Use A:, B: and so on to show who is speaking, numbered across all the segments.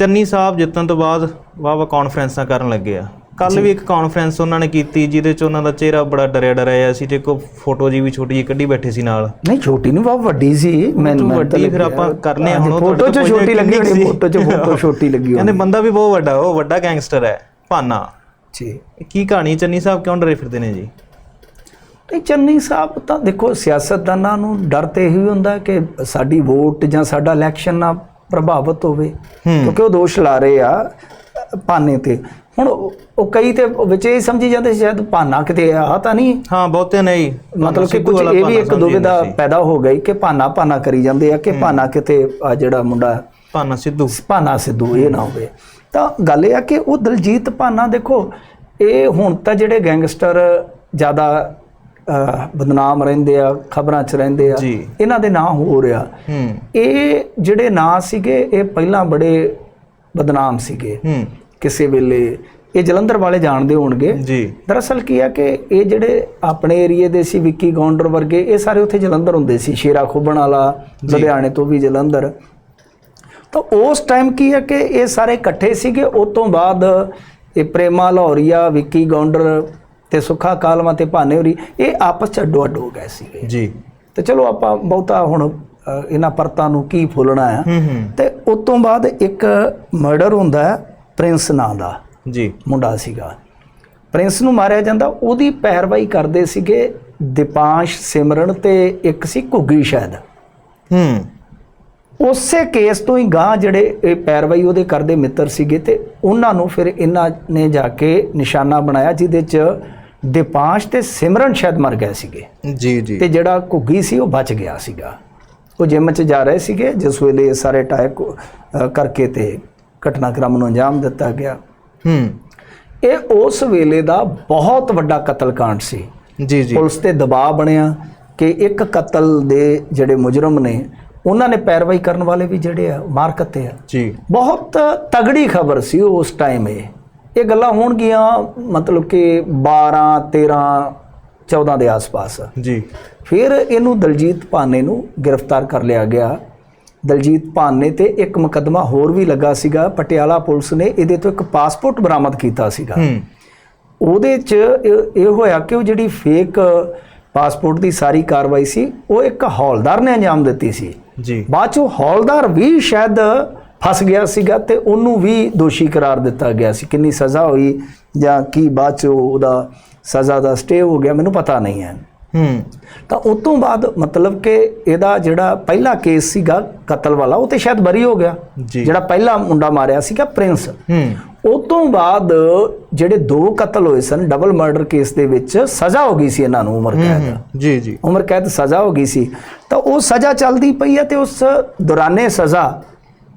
A: ਚੰਨੀ ਸਾਹਿਬ ਜਿੱਤਣ ਤੋਂ ਬਾਅਦ ਵਾਵਾ ਕਾਨਫਰੰਸਾਂ ਕਰਨ ਲੱਗੇ ਆ। ਕੱਲ ਵੀ ਇੱਕ ਕਾਨਫਰੰਸ ਉਹਨਾਂ ਨੇ ਕੀਤੀ ਜਿਹਦੇ ਚ ਉਹਨਾਂ ਦਾ ਚਿਹਰਾ ਬੜਾ ਡਰਿਆ ਡਰਿਆ ਸੀ ਤੇ ਇੱਕ ਫੋਟੋ ਜੀ ਵੀ ਛੋਟੀ ਜਿਹੀ ਕੱਢੀ ਬੈਠੇ ਸੀ ਨਾਲ।
B: ਨਹੀਂ ਛੋਟੀ ਨਹੀਂ ਬਹੁਤ ਵੱਡੀ ਸੀ। ਮੈਂ ਮੈਂ
A: ਵੱਡੀ ਫਿਰ ਆਪਾਂ ਕਰਨੇ ਹੁਣ
B: ਫੋਟੋ 'ਚ ਛੋਟੀ ਲੱਗੀ ਹੋਣੀ
A: ਸੀ?
B: ਫੋਟੋ 'ਚ ਫੋਟੋ ਛੋਟੀ ਲੱਗੀ
A: ਕਹਿੰਦੇ
B: ਹੋਣੀ
A: ਬੰਦਾ ਵੀ ਬਹੁਤ ਵੱਡਾ ਉਹ ਵੱਡਾ ਗੈਂਗਸਟਰ ਹੈ ਭਾਨਾ।
B: ਜੀ।
A: ਕੀ ਕਹਾਣੀ ਚੰਨੀ ਸਾਹਿਬ ਕਿਉਂ ਡਰੇ ਫਿਰਦੇ ਨੇ ਜੀ?
B: ਨਹੀਂ ਚੰਨੀ ਸਾਹਿਬ ਤਾਂ ਦੇਖੋ ਸਿਆਸਤਦਾਨਾਂ ਨੂੰ ਡਰ ਤੇ ਇਹੀ ਹੁੰਦਾ ਕਿ ਸਾਡੀ ਵੋਟ ਜਾਂ ਸਾਡਾ ਇਲੈਕਸ਼ਨ ਨਾ ਪ੍ਰਭਾਵਿਤ ਹੋਵੇ ਕਿਉਂਕਿ ਉਹ ਦੋਸ਼ ਲਾ ਰਹੇ ਆ ਭਾਨੇ ਤੇ। ਹੁਣ ਉਹ ਕਈ ਤੇ ਵਿੱਚ ਇਹ ਸਮਝੀ ਜਾਂਦੇ ਸ਼ਾਇਦ ਭਾਨਾ ਕਿਤੇ ਆ ਤਾਂ ਨਹੀਂ?
A: ਹਾਂ ਬਹੁਤੇ ਨਹੀਂ।
B: ਮਤਲਬ ਕਿ ਕੁਝ ਇਹ ਵੀ ਇੱਕ
A: ਸੀ।
B: ਪੈਦਾ ਹੋ ਗਈ ਕਿ ਭਾਨਾ ਭਾਨਾ ਕਰੀ ਜਾਂਦੇ ਆ ਕਿ ਭਾਨਾ ਕਿਤੇ ਆ ਜਿਹੜਾ ਮੁੰਡਾ
A: ਭਾਨਾ ਸਿੱਧੂ।
B: ਭਾਨਾ ਸਿੱਧੂ ਇਹ ਨਾ ਹੋਵੇ। ਤਾਂ ਗੱਲ ਇਹ ਆ ਕਿ ਉਹ ਦਲਜੀਤ ਭਾਨਾ ਦੇਖੋ ਇਹ ਹੁਣ ਤਾਂ ਜਿਹੜੇ ਗੈਂਗਸਟਰ ਜ਼ਿਆਦਾ ਬਦਨਾਮ ਰਹਿੰਦੇ ਆ ਖਬਰਾਂ 'ਚ ਰਹਿੰਦੇ ਆ। ਇਹਨਾਂ ਦੇ ਨਾਂ ਹੋ ਰਿਹਾ। ਇਹ ਜਿਹੜੇ ਨਾਂ ਸੀਗੇ ਇਹ ਪਹਿਲਾਂ ਬੜੇ ਬਦਨਾਮ ਸੀਗੇ। ਕਿਸੇ ਵੇਲੇ। ਇਹ ਜਲੰਧਰ ਵਾਲੇ ਜਾਣਦੇ ਹੋਣਗੇ।
A: ਜੀ।
B: ਦਰਅਸਲ ਕੀ ਆ ਕਿ ਇਹ ਜਿਹੜੇ ਆਪਣੇ ਏਰੀਏ ਦੇ ਸੀ ਵਿੱਕੀ ਗੌਂਡਰ ਵਰਗੇ ਇਹ ਸਾਰੇ ਉੱਥੇ ਜਲੰਧਰ ਹੁੰਦੇ ਸੀ। ਸ਼ੇਰਾ ਖੁੱਬਣ ਵਾਲਾ ਲੁਧਿਆਣੇ ਤੋਂ ਵੀ ਜਲੰਧਰ। ਤਾਂ ਉਸ ਟਾਈਮ ਕੀ ਹੈ ਕਿ ਇਹ ਸਾਰੇ ਇਕੱਠੇ ਸੀਗੇ। ਉਸ ਤੋਂ ਬਾਅਦ ਇਹ ਪ੍ਰੇਮਾ ਲਾਹੌਰੀਆ ਵਿੱਕੀ ਗੌਂਡਰ ਤੇ ਸੁੱਖਾ ਕਾਲਮਾ ਤੇ ਭਾਨੇ ਹੋਰੀ ਇਹ ਆਪਸ ਚ ਅੱਡੋ ਅੱਡ ਹੋ ਗਏ ਸੀਗੇ।
A: ਜੀ।
B: ਤੇ ਚਲੋ ਆਪਾਂ ਬਹੁਤਾ ਹੁਣ ਇਹਨਾਂ ਪਰਤਾਂ ਨੂੰ ਕੀ ਫੁੱਲਣਾ ਆ। ਤੇ ਉਸ ਤੋਂ ਬਾਅਦ ਇੱਕ ਮਰਡਰ ਹੁੰਦਾ ਹੈ ਪ੍ਰਿੰਸ ਨਾਂ ਦਾ।
A: ਜੀ।
B: ਮੁੰਡਾ ਸੀਗਾ। ਪ੍ਰਿੰਸ ਨੂੰ ਮਾਰਿਆ ਜਾਂਦਾ ਉਹਦੀ ਪੈਰਵਾਈ ਕਰਦੇ ਸੀਗੇ ਦੀਪਾਂਸ਼ ਸਿਮਰਨ ਤੇ ਇੱਕ ਸੀ ਘੁੱਗੀ ਸ਼ਾਇਦ।
A: ਹੂੰ।
B: ਉਸੇ ਕੇਸ ਤੋਂ ਹੀ ਗਾਂ ਜਿਹੜੇ ਇਹ ਪੈਰਵਾਈ ਉਹਦੇ ਕਰਦੇ ਮਿੱਤਰ ਸੀਗੇ ਤੇ ਉਹਨਾਂ ਨੂੰ ਫਿਰ ਇਹਨਾਂ ਨੇ ਜਾ ਕੇ ਨਿਸ਼ਾਨਾ ਬਣਾਇਆ ਜਿਹਦੇ ਚ ਦੀਪਾਂਸ਼ ਤੇ ਸਿਮਰਨ ਸ਼ਾਇਦ ਮਰ ਗਏ ਸੀਗੇ।
A: ਜੀ ਜੀ।
B: ਤੇ ਜਿਹੜਾ ਘੁੱਗੀ ਸੀ ਉਹ ਬਚ ਗਿਆ ਸੀਗਾ। ਉਹ ਜਿਮ 'ਚ ਜਾ ਰਹੇ ਸੀਗੇ ਜਿਸ ਵੇਲੇ ਇਹ ਸਾਰੇ ਅਟੈਕ ਕਰਕੇ ਤੇ ਘਟਨਾਕ੍ਰਮ ਨੂੰ ਅੰਜਾਮ ਦਿੱਤਾ ਗਿਆ।
A: ਹੂੰ।
B: ਇਹ ਉਸ ਵੇਲੇ ਦਾ ਬਹੁਤ ਵੱਡਾ ਕਤਲकांड ਸੀ।
A: ਜੀ ਜੀ।
B: ਪੁਲਿਸ ਤੇ ਦਬਾਅ ਬਣਿਆ ਕਿ ਇੱਕ ਕਤਲ ਦੇ ਜਿਹੜੇ ਮੁਜਰਮ ਨੇ ਉਹਨਾਂ ਨੇ ਪੈਰਵਾਈ ਕਰਨ ਵਾਲੇ ਵੀ ਜਿਹੜੇ ਆ ਮਾਰ ਕੱਤੇ ਆ।
A: ਜੀ।
B: ਬਹੁਤ ਤਗੜੀ ਖਬਰ ਸੀ ਉਸ ਟਾਈਮ ਇਹ। ਇਹ ਗੱਲਾਂ ਹੋਣਗੀਆਂ ਮਤਲਬ ਕਿ 12 13 14 ਦੇ ਆਸ-ਪਾਸ।
A: ਜੀ।
B: ਫਿਰ ਇਹਨੂੰ ਦਲਜੀਤ ਭਾਨੇ ਨੂੰ ਗ੍ਰਿਫਤਾਰ ਕਰ ਲਿਆ ਗਿਆ। ਦਲਜੀਤ ਭਾਨੇ ਤੇ ਇੱਕ ਮੁਕੱਦਮਾ ਹੋਰ ਵੀ ਲੱਗਾ ਸੀਗਾ। ਪਟਿਆਲਾ ਪੁਲਿਸ ਨੇ ਇਹਦੇ ਤੋਂ ਇੱਕ ਪਾਸਪੋਰਟ ਬਰਾਮਦ ਕੀਤਾ ਸੀਗਾ।
A: ਹੂੰ।
B: ਉਹਦੇ 'ਚ ਇਹ ਇਹ ਹੋਇਆ ਕਿ ਉਹ ਜਿਹੜੀ ਫੇਕ ਪਾਸਪੋਰਟ ਦੀ ਸਾਰੀ ਕਾਰਵਾਈ ਸੀ ਉਹ ਇੱਕ ਹੌਲਦਾਰ ਨੇ ਅੰਜਾਮ ਦਿੱਤੀ ਸੀ।
A: ਜੀ।
B: ਬਾਅਦ 'ਚ ਉਹ ਹੌਲਦਾਰ ਵੀ ਸ਼ਾਇਦ ਫਸ ਗਿਆ ਸੀਗਾ ਤੇ ਉਹਨੂੰ ਵੀ ਦੋਸ਼ੀ ਕਰਾਰ ਦਿੱਤਾ ਗਿਆ ਸੀ। ਕਿੰਨੀ ਸਜ਼ਾ ਹੋਈ ਜਾਂ ਕੀ ਬਾਅਦ 'ਚ ਉਹਦਾ ਸਜ਼ਾ ਦਾ ਸਟੇ ਹੋ ਗਿਆ ਮੈਨੂੰ ਪਤਾ ਨਹੀਂ ਹੈ।
A: ਹੂੰ।
B: ਤਾਂ ਉਸ ਤੋਂ ਬਾਅਦ ਮਤਲਬ ਕਿ ਇਹਦਾ ਜਿਹੜਾ ਪਹਿਲਾ ਕੇਸ ਸੀਗਾ ਕਤਲ ਵਾਲਾ ਉਹ ਤੇ ਸ਼ਾਇਦ ਬਰੀ ਹੋ ਗਿਆ। ਜਿਹੜਾ ਪਹਿਲਾ ਮੁੰਡਾ ਮਾਰਿਆ ਸੀਗਾ ਪ੍ਰਿੰਸ।
A: ਹੂੰ।
B: ਉਸ ਤੋਂ ਬਾਅਦ ਜਿਹੜੇ ਦੋ ਕਤਲ ਹੋਏ ਸਨ ਡਬਲ ਮਰਡਰ ਕੇਸ ਦੇ ਵਿੱਚ ਸਜ਼ਾ ਹੋ ਗਈ ਸੀ ਇਹਨਾਂ ਨੂੰ ਉਮਰ ਕੈਦ।
A: ਜੀ ਜੀ।
B: ਉਮਰ ਕੈਦ ਸਜ਼ਾ ਹੋ ਗਈ ਸੀ। ਤਾਂ ਉਹ ਸਜ਼ਾ ਚੱਲਦੀ ਪਈ ਹੈ ਤੇ ਉਸ ਦੌਰਾਨੇ ਸਜ਼ਾ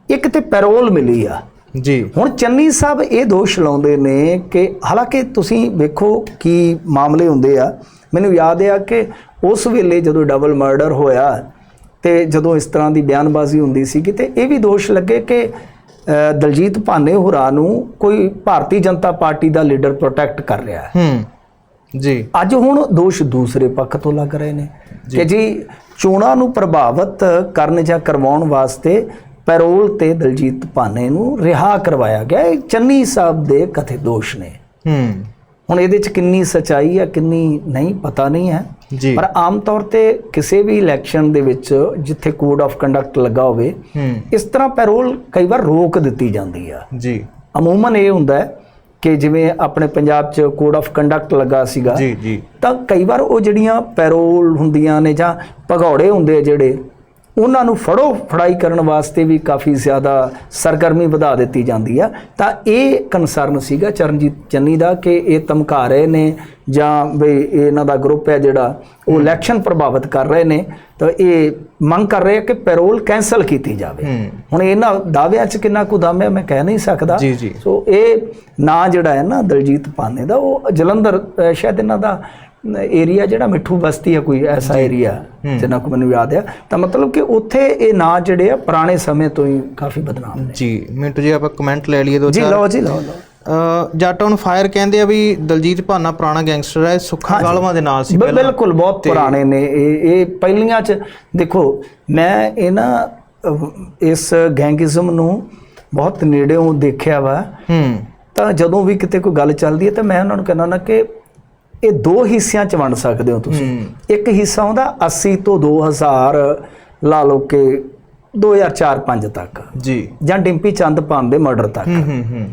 B: ਇੱਕ ਤੇ ਪੈਰੋਲ ਮਿਲੀ ਆ।
A: ਜੀ।
B: ਹੁਣ ਚੰਨੀ ਸਾਹਿਬ ਇਹ ਦੋਸ਼ ਲਾਉਂਦੇ ਨੇ ਕਿ ਹਾਲਾਂਕਿ ਤੁਸੀਂ ਵੇਖੋ ਕੀ ਮਾਮਲੇ ਹੁੰਦੇ ਆ। ਮੈਨੂੰ ਯਾਦ ਆ ਕਿ ਉਸ ਵੇਲੇ ਜਦੋਂ ਡਬਲ ਮਰਡਰ ਹੋਇਆ ਤੇ ਜਦੋਂ ਇਸ ਤਰ੍ਹਾਂ ਦੀ ਬਿਆਨਬਾਜ਼ੀ ਹੁੰਦੀ ਸੀ ਤੇ ਇਹ ਵੀ ਦੋਸ਼ ਲੱਗੇ ਕਿ ਦਲਜੀਤ ਭਾਨੇ ਹੋਰਾਂ ਨੂੰ ਕੋਈ ਭਾਰਤੀ ਜਨਤਾ ਪਾਰਟੀ ਦਾ ਲੀਡਰ ਪ੍ਰੋਟੈਕਟ ਕਰ ਰਿਹਾ ਹੈ।
A: ਹੂੰ ਜੀ।
B: ਅੱਜ ਹੁਣ ਦੋਸ਼ ਦੂਸਰੇ ਪੱਖ ਤੋਂ ਲੱਗ ਰਹੇ ਨੇ ਕਿ ਜੀ ਚੋਣਾਂ ਨੂੰ ਪ੍ਰਭਾਵਿਤ ਕਰਨ ਜਾਂ ਕਰਵਾਉਣ ਵਾਸਤੇ ਪੈਰੋਲ ਤੇ ਦਲਜੀਤ ਭਾਨੇ ਨੂੰ ਰਿਹਾ ਕਰਵਾਇਆ ਗਿਆ। ਇਹ ਚੰਨੀ ਸਾਹਿਬ ਦੇ ਕਥੇ ਦੋਸ਼ ਨੇ।
A: ਹੂੰ।
B: ਹੁਣ ਇਹਦੇ ਚ ਕਿੰਨੀ ਸਚਾਈ ਹੈ ਕਿੰਨੀ ਨਹੀਂ ਪਤਾ ਨਹੀਂ ਹੈ। ਪਰ ਆਮ ਤੌਰ ਤੇ ਕਿਸੇ ਵੀ ਇਲੈਕਸ਼ਨ ਦੇ ਵਿੱਚ ਜਿੱਥੇ ਕੋਡ ਆਫ ਕੰਡਕਟ ਲੱਗਾ ਹੋਵੇ ਇਸ ਤਰ੍ਹਾਂ ਪੈਰੋਲ ਕਈ ਵਾਰ ਰੋਕ ਦਿੱਤੀ ਜਾਂਦੀ ਆ।
A: ਜੀ।
B: ਅਮੂਮਨ ਇਹ ਹੁੰਦਾ ਹੈ ਕਿ ਜਿਵੇਂ ਆਪਣੇ ਪੰਜਾਬ 'ਚ ਕੋਡ ਆਫ ਕੰਡਕਟ ਲੱਗਾ ਸੀਗਾ
A: ਜੀ ਜੀ।
B: ਤਾਂ ਕਈ ਵਾਰ ਉਹ ਜਿਹੜੀਆਂ ਪੈਰੋਲ ਹੁੰਦੀਆਂ ਨੇ ਜਾਂ ਭਗੌੜੇ ਹੁੰਦੇ ਆ ਜਿਹੜੇ ਉਹਨਾਂ ਨੂੰ ਫੜੋ। ਫੜਾਈ ਕਰਨ ਵਾਸਤੇ ਵੀ ਕਾਫੀ ਜ਼ਿਆਦਾ ਸਰਗਰਮੀ ਵਧਾ ਦਿੱਤੀ ਜਾਂਦੀ ਆ। ਤਾਂ ਇਹ ਕਨਸਰਨ ਸੀਗਾ ਚਰਨਜੀਤ ਚੰਨੀ ਦਾ ਕਿ ਇਹ ਧਮਕਾ ਰਹੇ ਨੇ ਜਾਂ ਵੀ ਇਹ ਇਹਨਾਂ ਦਾ ਗਰੁੱਪ ਹੈ ਜਿਹੜਾ ਉਹ ਇਲੈਕਸ਼ਨ ਪ੍ਰਭਾਵਿਤ ਕਰ ਰਹੇ ਨੇ। ਤਾਂ ਇਹ ਮੰਗ ਕਰ ਰਹੇ ਆ ਕਿ ਪੈਰੋਲ ਕੈਨਸਲ ਕੀਤੀ ਜਾਵੇ। ਹੁਣ ਇਹਨਾਂ ਦਾਅਵਿਆਂ 'ਚ ਕਿੰਨਾ ਕੁ ਦਮ ਹੈ ਮੈਂ ਕਹਿ ਨਹੀਂ ਸਕਦਾ। ਸੋ ਇਹ ਨਾਂ ਜਿਹੜਾ ਹੈ ਨਾ ਦਲਜੀਤ ਪਾਨੇ ਦਾ ਉਹ ਜਲੰਧਰ ਸ਼ਾਇਦ ਇਹਨਾਂ ਦਾ ਏਰੀਆ ਜਿਹੜਾ ਮਿੱਠੂ ਬਸਤੀ ਹੈ ਕੋਈ ਐਸਾ ਏਰੀਆ ਜਿੰਨਾ ਕੋ ਮੈਨੂੰ ਯਾਦ ਹੈ ਤਾਂ ਮਤਲਬ ਕਿ ਉੱਥੇ ਇਹ ਨਾਂ ਜਿਹੜੇ ਆ ਪੁਰਾਣੇ ਸਮੇਂ ਤੋਂ ਹੀ ਕਾਫੀ ਬਦਨਾਮ ਨੇ।
A: ਜੀ ਮਿੰਟੂ ਜੀ ਆਪਾਂ ਕਮੈਂਟ ਲੈ ਲਈਏ ਦੋ
B: ਜੀ
A: ਚਾਰ।
B: ਲਓ ਜੀ ਲਓ ਲਓ।
A: ਅ, ਜੱਟ ਔਨ ਫਾਇਰ ਕਹਿੰਦੇ ਆ ਵੀ ਦਲਜੀਤ ਭਾਨਾ ਪੁਰਾਣਾ ਗੈਂਗਸਟਰ ਹੈ ਸੁੱਖਾ ਗਾਲਵਾ ਦੇ ਨਾਲ ਸੀ
B: ਬਿ- ਬਿਲਕੁਲ ਬਹੁਤ ਪੁਰਾਣੇ ਨੇ ਇਹ ਇਹ ਪਹਿਲੀਆਂ ਚ ਦੇਖੋ ਮੈਂ ਇਹ ਨਾ ਅਹ, ਇਸ ਗੈਂਗਿਜ਼ਮ ਨੂੰ ਬਹੁਤ ਨੇੜਿਓਂ ਦੇਖਿਆ ਵਾ।
A: ਹੂੰ।
B: ਤਾਂ ਜਦੋਂ ਵੀ ਕਿਤੇ ਕੋਈ ਗੱਲ ਚੱਲਦੀ ਹੈ ਤਾਂ ਮੈਂ ਉਹਨਾਂ ਨੂੰ ਕਹਿੰਦਾ ਨਾ ਕਿ ਇਹ ਦੋ ਹਿੱਸਿਆਂ 'ਚ ਵੰਡ ਸਕਦੇ ਹੋ ਤੁਸੀਂ। ਇੱਕ ਹਿੱਸਾ ਹੁੰਦਾ 80 ਤੋਂ 2000 ਲਾ ਲਓ ਕਿ 2004-5 ਤੱਕ।
A: ਜੀ।
B: ਜਾਂ ਡਿੰਪੀ ਚੰਦਪਾਨ ਦੇ ਮਰਡਰ ਤੱਕ।
A: ਹੂੰ ਹੂੰ ਹੂੰ।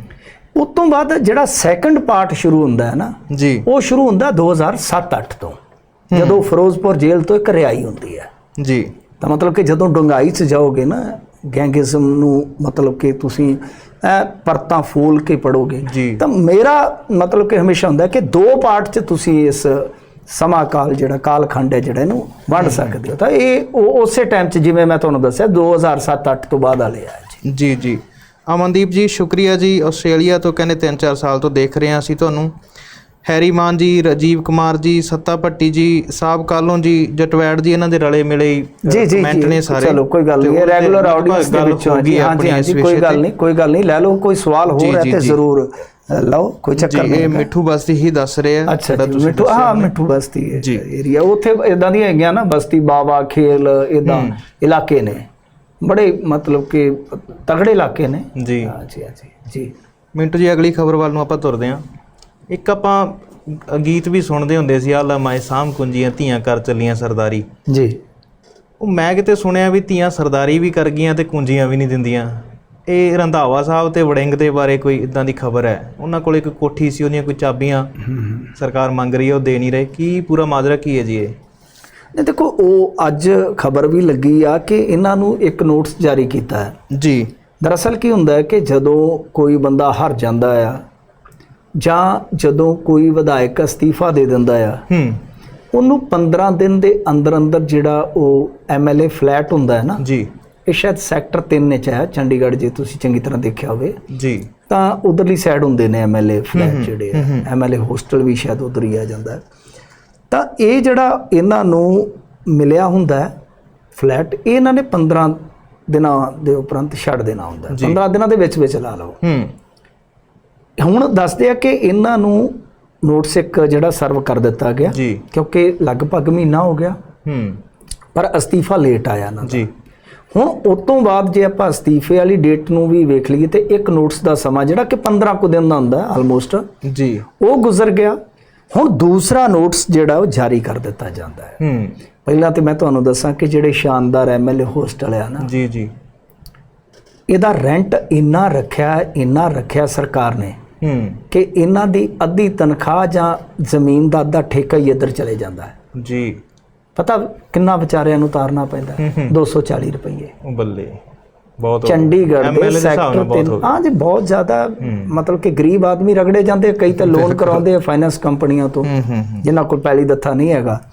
B: ਉਸ ਤੋਂ ਬਾਅਦ ਜਿਹੜਾ ਸੈਕੰਡ ਪਾਰਟ ਸ਼ੁਰੂ ਹੁੰਦਾ ਹੈ ਨਾ
A: ਜੀ।
B: ਉਹ ਸ਼ੁਰੂ ਹੁੰਦਾ 2007-8 ਤੋਂ। ਜਦੋਂ ਫਿਰੋਜ਼ਪੁਰ ਜੇਲ੍ਹ ਤੋਂ ਇੱਕ ਰਿਹਾਈ ਹੁੰਦੀ ਹੈ।
A: ਜੀ।
B: ਤਾਂ ਮਤਲਬ ਕਿ ਜਦੋਂ ਡੁੰਗਾਈ 'ਚ ਜਾਓਗੇ ਨਾ ਗੈਂਗਿਜ਼ਮ ਨੂੰ ਮਤਲਬ ਕਿ ਤੁਸੀਂ ਪਰਤਾਂ ਫੂਲ ਕੇ ਪੜੋਗੇ। ਤਾਂ ਮੇਰਾ ਮਤਲਬ ਕਿ ਹਮੇਸ਼ਾ ਹੁੰਦਾ ਕਿ ਦੋ ਪਾਰਟ 'ਚ ਤੁਸੀਂ ਇਸ ਸਮਾਂ ਕਾਲ ਜਿਹੜਾ ਕਾਲਖੰਡ ਹੈ ਜਿਹੜਾ ਇਹਨੂੰ ਵੰਡ ਸਕਦੇ ਹੋ। ਤਾਂ ਇਹ ਉਸੇ ਟਾਈਮ 'ਚ ਜਿਵੇਂ ਮੈਂ ਤੁਹਾਨੂੰ ਦੱਸਿਆ 2007-8 ਤੋਂ ਬਾਅਦ ਵਾਲੇ ਆ ਜੀ।
A: ਜੀ ਜੀ। ਅਮਨਦੀਪ ਜੀ ਸ਼ੁਕਰੀਆ ਜੀ। ਆਸਟ੍ਰੇਲੀਆ ਤੋਂ ਕਹਿੰਦੇ 3-4 ਸਾਲ ਤੋਂ ਦੇਖ ਰਹੇ ਹਾਂ ਅਸੀਂ ਤੁਹਾਨੂੰ। ਹੈਰੀ ਮਾਨ ਜੀ ਰਾਜੀਵ ਕੁਮਾਰ ਜੀ ਸੱਤਾ ਭੱਟੀ ਜੀ ਸਾਹਿਬ ਕਾਲੋਂ ਜੀ ਜਟਵੈੜ ਜੀ ਇਹਨਾਂ ਦੇ ਰਲੇ ਮਿਲੇ ਹੀ,
B: ਜੀ ਜੀ
A: ਕਮੈਂਟ ਨੇ
B: ਜੀ
A: ਸਾਰੇ
B: ਚਲੋ ਕੋਈ ਗੱਲ ਨਹੀਂ ਇਹ ਰੈਗੂਲਰ ਆਡੀਅנס ਦੇ ਵਿੱਚੋਂ
A: ਹੋ
B: ਹਾਂਜੀ
A: ਇਸ
B: ਹਾਂਜੀ ਕੋਈ ਗੱਲ। ਨਹੀਂ ਕੋਈ ਗੱਲ ਨਹੀਂ ਲੈ ਲਓ ਕੋਈ ਸਵਾਲ ਹੋਰ ਹੈ ਤੇ। ਜ਼ਰੂਰ ਲਓ ਕੋਈ ਚੱਕਰ
A: ਇਹ
B: ਨਹੀਂ ਹੈਗਾ।
A: ਮਿੱਠੂ ਬਸਤੀ ਹੀ ਦੱਸ ਰਹੇ ਆ
B: ਅੱਛਾ ਮਿੱਠੂ ਹਾਂ। ਮਿੱਠੂ ਬਸਤੀ
A: ਜੀ।
B: ਏਰੀਆ ਉੱਥੇ ਇਦਾਂ ਦੀਆਂ ਹੈਗੀਆਂ ਨਾ ਬਸਤੀ ਬਾਵਾ ਖੇਲ ਇਦਾਂ ਇਲਾਕੇ ਨੇ ਬੜੇ ਮਤਲਬ ਕਿ ਤਗੜੇ ਇਲਾਕੇ ਨੇ
A: ਜੀ
B: ਹਾਂ ਜੀ ਹਾਂ ਜੀ ਜੀ
A: ਮਿੰਟੂ ਜੀ ਅਗਲੀ ਖਬਰ ਵੱਲ ਨੂੰ ਆਪਾਂ ਤੁਰਦੇ ਹਾਂ ਇੱਕ ਆਪਾਂ ਗੀਤ ਵੀ ਸੁਣਦੇ ਹੁੰਦੇ ਸੀ ਆਲਾ ਮਾਏ ਸਾਮ ਕੁੰਜੀਆਂ ਧੀਆਂ ਕਰ ਚੱਲੀਆਂ ਸਰਦਾਰੀ।
B: ਜੀ।
A: ਉਹ ਮੈਂ ਕਿਤੇ ਸੁਣਿਆ ਵੀ ਧੀਆਂ ਸਰਦਾਰੀ ਵੀ ਕਰ ਗਈਆਂ ਤੇ ਕੁੰਜੀਆਂ ਵੀ ਨਹੀਂ ਦਿੰਦੀਆਂ। ਇਹ ਰੰਧਾਵਾ ਸਾਹਿਬ ਤੇ ਵੜਿੰਗ ਦੇ ਬਾਰੇ ਕੋਈ ਇਦਾਂ ਦੀ ਖਬਰ ਹੈ? ਉਹਨਾਂ ਕੋਲ ਇੱਕ ਕੋਠੀ ਸੀ ਉਹਦੀਆਂ ਕੋਈ ਚਾਬੀਆਂ ਸਰਕਾਰ ਮੰਗ ਰਹੀ ਹੈ ਉਹ ਦੇ ਨਹੀਂ ਰਹੇ। ਕੀ ਪੂਰਾ ਮਾਜਰਾ ਕੀ ਹੈ ਜੀ ਇਹ?
B: ਨਹੀਂ ਦੇਖੋ ਉਹ ਅੱਜ ਖਬਰ ਵੀ ਲੱਗੀ ਆ ਕਿ ਇਹਨਾਂ ਨੂੰ ਇੱਕ ਨੋਟਿਸ ਜਾਰੀ ਕੀਤਾ ਹੈ।
A: ਜੀ।
B: ਦਰਅਸਲ ਕੀ ਹੁੰਦਾ ਹੈ ਕਿ ਜਦੋਂ ਕੋਈ ਬੰਦਾ ਹਾਰ ਜਾਂਦਾ ਆ ਜਾਂ ਜਦੋਂ ਕੋਈ ਵਿਧਾਇਕ ਅਸਤੀਫਾ ਦੇ ਦਿੰਦਾ ਆ
A: ਹੂੰ।
B: ਉਹਨੂੰ 15 ਦਿਨ ਦੇ ਅੰਦਰ ਅੰਦਰ ਜਿਹੜਾ ਉਹ ਐਮਐਲਏ ਫਲੈਟ ਹੁੰਦਾ ਹੈ ਨਾ
A: ਜੀ।
B: ਇਹ ਸ਼ਾਇਦ ਸੈਕਟਰ 3 ਨੇ ਚਾਹਿਆ ਚੰਡੀਗੜ੍ਹ ਜੇ ਤੁਸੀਂ ਚੰਗੀ ਤਰ੍ਹਾਂ ਦੇਖਿਆ ਹੋਵੇ।
A: ਜੀ।
B: ਤਾਂ ਉਧਰਲੀ ਸਾਈਡ ਹੁੰਦੇ ਨੇ ਐਮਐਲਏ ਫਲੈਟ ਜਿਹੜੇ ਆ ਐਮਐਲਏ ਹੋਸਟਲ ਵੀ ਸ਼ਾਇਦ ਉਧਰ ਹੀ ਆ ਜਾਂਦਾ ਹੈ। ਤਾਂ ਇਹ ਜਿਹੜਾ ਇਹਨਾਂ ਨੂੰ ਮਿਲਿਆ ਹੁੰਦਾ ਹੈ ਫਲੈਟ ਇਹ ਇਹਨਾਂ ਨੇ 15 ਦਿਨਾਂ ਦੇ ਉਪਰੰਤ ਛੱਡ ਦੇਣਾ ਹੁੰਦਾ ਹੈ। 15 ਦਿਨਾਂ ਦੇ ਵਿੱਚ ਵਿੱਚ ਲਾ ਲਓ।
A: ਹੂੰ।
B: ਹੁਣ ਦੱਸਦੇ ਆ ਕਿ ਇਹਨਾਂ ਨੂੰ ਨੋਟਿਸ ਇੱਕ ਜਿਹੜਾ ਸਰਵ ਕਰ ਦਿੱਤਾ ਗਿਆ
A: ਜੀ।
B: ਕਿਉਂਕਿ ਲਗਭਗ ਮਹੀਨਾ ਹੋ ਗਿਆ।
A: ਹੂੰ।
B: ਪਰ ਅਸਤੀਫਾ ਲੇਟ ਆਇਆ ਦਾ।
A: ਜੀ।
B: ਹੁਣ ਉਸ ਤੋਂ ਬਾਅਦ ਜੇ ਆਪਾਂ ਅਸਤੀਫੇ ਵਾਲੀ ਡੇਟ ਨੂੰ ਵੀ ਵੇਖ ਲਈਏ ਤੇ ਇੱਕ ਨੋਟਿਸ ਦਾ ਸਮਾਂ ਜਿਹੜਾ ਕਿ 15 ਕੁ ਦਿਨ ਦਾ ਹੁੰਦਾ ਆਲਮੋਸਟ
A: ਜੀ।
B: ਉਹ ਗੁਜ਼ਰ ਗਿਆ। ਹੁਣ ਦੂਸਰਾ ਨੋਟਿਸ ਜਿਹੜਾ ਉਹ ਜਾਰੀ ਕਰ ਦਿੱਤਾ ਜਾਂਦਾ ਹੈ।
A: ਹੂੰ।
B: ਪਹਿਲਾਂ ਤੇ ਮੈਂ ਤੁਹਾਨੂੰ ਦੱਸਾਂ ਕਿ ਜਿਹੜੇ ਸ਼ਾਨਦਾਰ ਐਮਐਲਏ ਹੋਸਟਲ ਆ ਨਾ
A: ਜੀ ਜੀ।
B: ਇਹਦਾ ਰੈਂਟ ਇੰਨਾ ਰੱਖਿਆ ਇੰਨਾ ਰੱਖਿਆ ਸਰਕਾਰ ਨੇ
A: ਹੂੰ।
B: ਕਿ ਇਹਨਾਂ ਦੀ ਅੱਧੀ ਤਨਖਾਹ ਜਾਂ ਜ਼ਮੀਨ ਦਾ ਅੱਧਾ ਠੇਕਾ ਹੀ ਇੱਧਰ ਚਲੇ ਜਾਂਦਾ ਹੈ।
A: ਜੀ।
B: ਪਤਾ ਕਿੰਨਾ ਵਿਚਾਰਿਆਂ ਨੂੰ ਤਾਰਨਾ ਪੈਂਦਾ ਹੈ?
A: ਹੂੰ, ਹੂੰ।
B: 240 ਰੁਪਏ
A: ਬੱਲੇ ਬਹੁਤ।
B: ਚੰਡੀਗੜ੍ਹ ਦੇ ਸੈਕਟਰ
A: ਬਹੁਤ
B: ਤੇ
A: ਹੋ
B: ਜੀ ਬਹੁਤ ਜ਼ਿਆਦਾ ਮਤਲਬ ਕਿ ਗਰੀਬ ਆਦਮੀ ਰਗੜੇ ਜਾਂਦੇ ਕਈ ਤਾਂ ਲੋਨ ਕਰਾਉਂਦੇ ਆ ਫਾਈਨੈਂਸ ਕੰਪਨੀਆਂ ਤੋਂ ਜਿਨ੍ਹਾਂ ਕੋਲ ਪੈਲੀ ਦੱਥਾ ਨਹੀਂ ਹੈਗਾ।